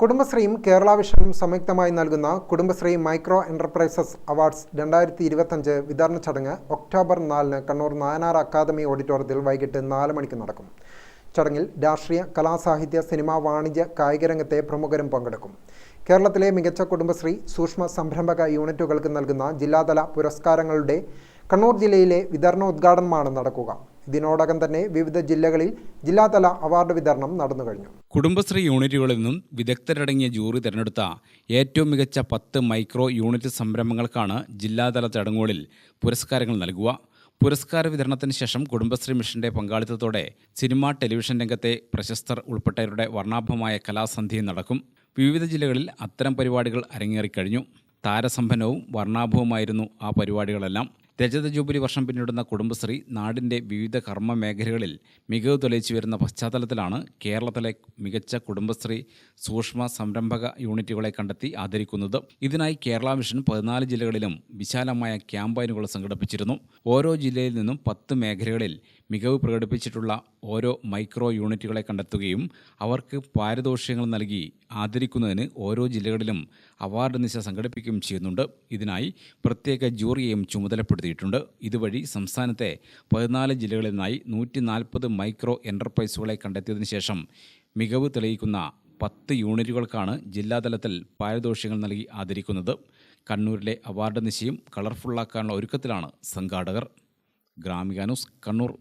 കുടുംബശ്രീയും കേരള വിഷനും സംയുക്തമായി നൽകുന്ന Kudumbashree micro enterprises awards രണ്ടായിരത്തി ഇരുപത്തഞ്ച് വിതരണ ചടങ്ങ് ഒക്ടോബർ നാലിന് കണ്ണൂർ നായനാർ അക്കാദമി ഓഡിറ്റോറിയത്തിൽ വൈകിട്ട് നാല് മണിക്ക് നടക്കും. ചടങ്ങിൽ രാഷ്ട്രീയ കലാസാഹിത്യ സിനിമ വാണിജ്യ കായിക രംഗത്തെ പ്രമുഖരും പങ്കെടുക്കും. കേരളത്തിലെ മികച്ച കുടുംബശ്രീ സൂക്ഷ്മ സംരംഭക യൂണിറ്റുകൾക്ക് നൽകുന്ന ജില്ലാതല പുരസ്കാരങ്ങളുടെ കണ്ണൂർ ജില്ലയിലെ വിതരണോദ്ഘാടനമാണ് നടക്കുക. ഇതിനോടകം തന്നെ വിവിധ ജില്ലകളിൽ ജില്ലാതല അവാർഡ് വിതരണം നടന്നു കഴിഞ്ഞു. കുടുംബശ്രീ യൂണിറ്റുകളിൽ നിന്നും വിദഗ്ധരടങ്ങിയ ജൂറി തിരഞ്ഞെടുത്ത ഏറ്റവും മികച്ച പത്ത് മൈക്രോ യൂണിറ്റ് സംരംഭങ്ങൾക്കാണ് ജില്ലാതല ചടങ്ങുകളിൽ പുരസ്കാരങ്ങൾ നൽകുക. പുരസ്കാര വിതരണത്തിന് ശേഷം കുടുംബശ്രീ മിഷന്റെ പങ്കാളിത്തത്തോടെ സിനിമാ ടെലിവിഷൻ രംഗത്തെ പ്രശസ്തർ ഉൾപ്പെട്ടവരുടെ വർണാഭമായ കലാസന്ധിയും നടക്കും. വിവിധ ജില്ലകളിൽ അത്തരം പരിപാടികൾ അരങ്ങേറിക്കഴിഞ്ഞു താരസമ്പന്നവും വർണാഭവുമായിരുന്നു ആ പരിപാടികളെല്ലാം. രജത ജൂബിലി വർഷം പിന്നിടുന്ന കുടുംബശ്രീ നാടിന്റെ വിവിധ കർമ്മ മേഖലകളിൽ മികവ് തെളിയിച്ചു വരുന്ന പശ്ചാത്തലത്തിലാണ് കേരളത്തിലെ മികച്ച കുടുംബശ്രീ സൂക്ഷ്മ സംരംഭക യൂണിറ്റുകളെ കണ്ടെത്തി ആദരിക്കുന്നത്. ഇതിനായി കേരള മിഷൻ പതിനാല് ജില്ലകളിലും വിശാലമായ ക്യാമ്പയിനുകൾ സംഘടിപ്പിച്ചിരുന്നു. ഓരോ ജില്ലയിൽ നിന്നും പത്ത് മേഖലകളിൽ മികവ് പ്രകടിപ്പിച്ചിട്ടുള്ള ഓരോ മൈക്രോ യൂണിറ്റുകളെ കണ്ടെത്തുകയും അവർക്ക് പാരിതോഷികങ്ങൾ നൽകി ആദരിക്കുന്നതിന് ഓരോ ജില്ലകളിലും അവാർഡ് നിശ സംഘടിപ്പിക്കുകയും ചെയ്യുന്നുണ്ട്. ഇതിനായി പ്രത്യേക ജൂറിയെയും ചുമതലപ്പെടുത്തിയിട്ടുണ്ട് ഇതുവഴി സംസ്ഥാനത്തെ പതിനാല് ജില്ലകളിൽ നിന്നായി നൂറ്റി നാൽപ്പത് മൈക്രോ എന്റർപ്രൈസുകളെ കണ്ടെത്തിയതിനു ശേഷം മികവ് തെളിയിക്കുന്ന പത്ത് യൂണിറ്റുകൾക്കാണ് ജില്ലാതലത്തിൽ പാരിതോഷികങ്ങൾ നൽകി ആദരിക്കുന്നത്. കണ്ണൂരിലെ അവാർഡ് നിശയും കളർഫുള്ളാക്കാനുള്ള ഒരുക്കത്തിലാണ് സംഘാടകർ. ഗ്രാമിക ന്യൂസ് കണ്ണൂർ.